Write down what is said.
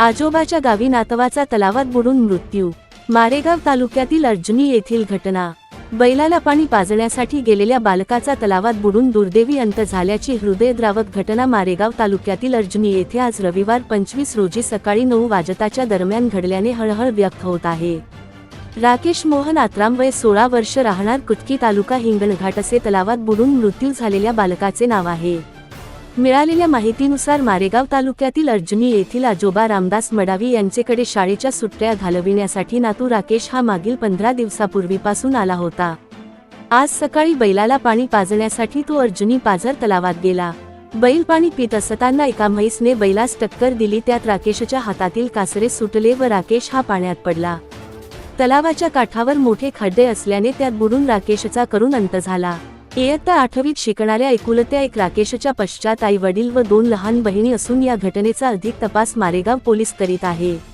आजोबाच्या गावी नातवाचा तलावात बुडून मृत्यू. मारेगाव तालुक्यातील अर्जुनी येथील घटना. बैलाला पाणी पाजण्यासाठी गेलेल्या बालकाचा तलावात बुडून दुर्दैवी अंत झाल्याची हृदयद्रावक घटना मारेगाव तालुक्यातील अर्जुनी येथे आज रविवार पंचवीस रोजी सकाळी नऊ वाजताच्या दरम्यान घडल्याने हळहळ व्यक्त होत आहे. राकेश मोहन आत्राम वय सोळा वर्ष राहणार कुटकी तालुका हिंगणघाट असे तलावात बुडून मृत्यू झालेल्या बालकाचे नाव आहे. मिळालेल्या माहितीनुसार मारेगाव तालुक्यातील अर्जुनी येथील आजोबा रामदास मडावी यांचेकडे शाळेच्या सुट्ट्या घालविण्यासाठी नातू राकेश हा मागील पंधरा दिवसापूर्वीपासून आला होता. आज सकाळी बैलाला पाणी पाजण्यासाठी तो अर्जुनी पाझर तलावात गेला. बैल पाणी पित असताना एका म्हैसने बैलास टक्कर दिली त्यात राकेशच्या हातातील कासरे सुटले व राकेश हा पाण्यात पडला. तलावाच्या काठावर मोठे खड्डे असल्याने त्यात बुडून राकेशचा करून अंत झाला. इयत्ता आठवीत शिकणाऱ्या एकुलत्या एक राकेशच्या पश्चात आई वडील व दोन लहान बहिणी असून या घटनेचा अधिक तपास मारेगाव पोलीस करीत आहे.